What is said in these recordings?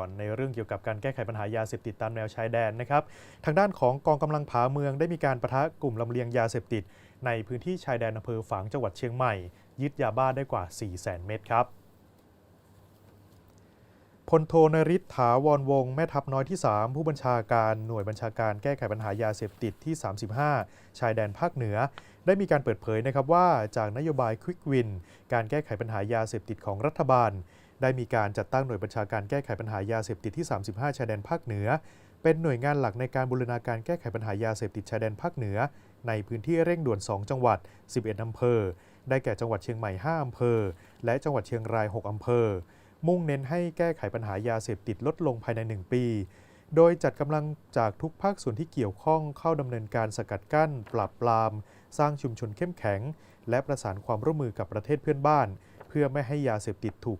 ก่อนในเรื่องเกี่ยวกับการแก้ไขปัญหายาเสพติดตามแนวชายแดนนะครับ ทางด้านของกองกำลังผาเมืองได้มีการประทะกลุ่มลำเลียงยาเสพติด ในพื้นที่ชายแดนอำเภอฝางจังหวัดเชียงใหม่ ยึดยาบ้าได้กว่า 4 0 0 0 0 เม็ดครับพลโทนริศถาวรวง แม่ทัพน้อยที่ 3 ผู้บัญชาการหน่วยบัญชาการแก้ไขปัญหายาเสพติดที่ 35 ชายแดนภาคเหนือ ได้มีการเปิดเผยนะครับว่าจากนโยบายควิกวิน การแก้ไขปัญหายาเสพติดของรัฐบาล ได้มีการจัดตั้งหน่วยบัญชาการแก้ไขปัญหายาเสพติดที่ 35 ชายแดนภาคเหนือ เป็นหน่วยงานหลักในการบูรณาการแก้ไขปัญหายาเสพติดชายแดนภาคเหนือ ในพื้นที่เร่งด่วน 2 จังหวัด 11 อำเภอ ได้แก่จังหวัดเชียงใหม่ 5 อำเภอ และจังหวัดเชียงราย 6 อำเภอ มุ่งเน้นให้แก้ไขปัญหายาเสพติดลดลงภายใน 1 ปี โดยจัดกำลังจากทุกภาคส่วนที่เกี่ยวข้องเข้าดำเนินการสกัดกั้น ปราบปราม สร้างชุมชนเข้มแข็ง และประสานความร่วมมือกับประเทศเพื่อนบ้าน พื่อไม่ให้ยาเสพติดถูก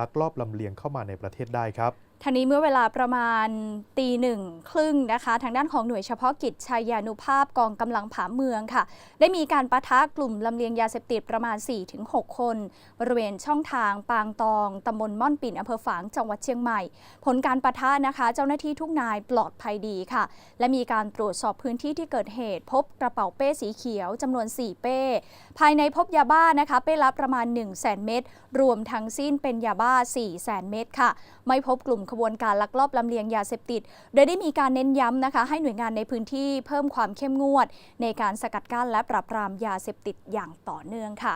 ลักลอบลำเลียงเข้ามาในประเทศได้ครับ ทางนี้เมื่อเวลาประมาณตีหนึ่งครึ่งนะคะ ทางด้านของหน่วยเฉพาะกิจชายานุภาพกองกำลังผาเมืองค่ะ ได้มีการปะทะกลุ่มลำเลียงยาเสพติดประมาณ 4-6 คน บริเวณช่องทางปางตองตำบลม่อนปิ่นอำเภอฝางจังหวัดเชียงใหม่ ผลการปะทะนะคะ เจ้าหน้าที่ทุกนายปลอดภัยดีค่ะ และมีการตรวจสอบพื้นที่ที่เกิดเหตุ พบกระเป๋าเป้สีเขียวจำนวน 4 เป้ ภายในพบยาบ้านะคะ เป้ละประมาณ 1 0 0 0 0แเม็ดรวมทั้งสิ้นเป็นยาบ้า 4 0 0 0 0 0 เม็ดค่ะ ไม่พบกลุ่มขบวนการลักลอบลำเลียงยาเสพติด โดยได้มีการเน้นย้ำนะคะ ให้หน่วยงานในพื้นที่เพิ่มความเข้มงวด ในการสกัดกั้นและปราบปรามยาเสพติดอย่างต่อเนื่องค่ะ